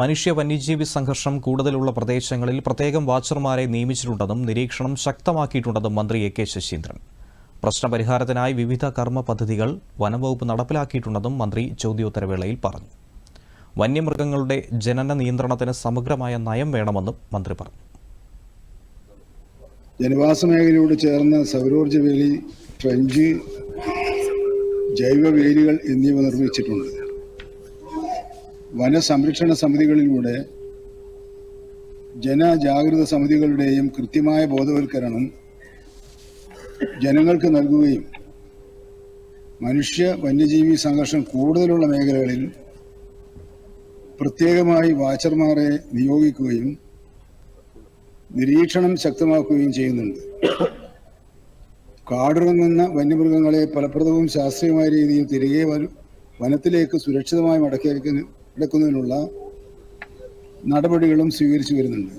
മനുഷ്യ വന്യജീവി സംഘർഷം കൂടുതലുള്ള പ്രദേശങ്ങളിൽ പ്രത്യേകം വാച്ചർമാരെ നിയമിച്ചിട്ടുണ്ടെന്നും നിരീക്ഷണം ശക്തമാക്കിയിട്ടുണ്ടെന്നും മന്ത്രി എ കെ ശശീന്ദ്രൻ. പ്രശ്നപരിഹാരത്തിനായി വിവിധ കർമ്മ പദ്ധതികൾ വനംവകുപ്പ് നടപ്പിലാക്കിയിട്ടുണ്ടെന്നും മന്ത്രി ചോദ്യോത്തരവേളയിൽ പറഞ്ഞു. വന്യമൃഗങ്ങളുടെ ജനന നിയന്ത്രണത്തിന് സമഗ്രമായ നയം വേണമെന്നും മന്ത്രി പറഞ്ഞു. ജനവാസ മേഖലയോട് ചേർന്ന സൗരോർജ വേലി ട്രഞ്ച് ജൈവ വേലികൾ എന്നിവ നിർമ്മിച്ചിട്ടുണ്ട്. വനസംരക്ഷണ സമിതികളിലൂടെ ജനജാഗ്രത സമിതികളുടെയും കൃത്യമായ ബോധവൽക്കരണം ജനങ്ങൾക്ക് നൽകുകയും മനുഷ്യ വന്യജീവി സംഘർഷം കൂടുതലുള്ള മേഖലകളിൽ പ്രത്യേകമായി വാച്ചർമാരെ നിയോഗിക്കുകയും നിരീക്ഷണം ശക്തമാക്കുകയും ചെയ്യുന്നുണ്ട്. കാടിറങ്ങുന്ന വന്യമൃഗങ്ങളെ ഫലപ്രദവും ശാസ്ത്രീയമായ രീതിയിൽ തിരികെ വനത്തിലേക്ക് സുരക്ഷിതമായി മടക്കി അയക്കുന്ന- അടക്കുന്നതിനുള്ള നടപടികളും സ്വീകരിച്ചു വരുന്നുണ്ട്.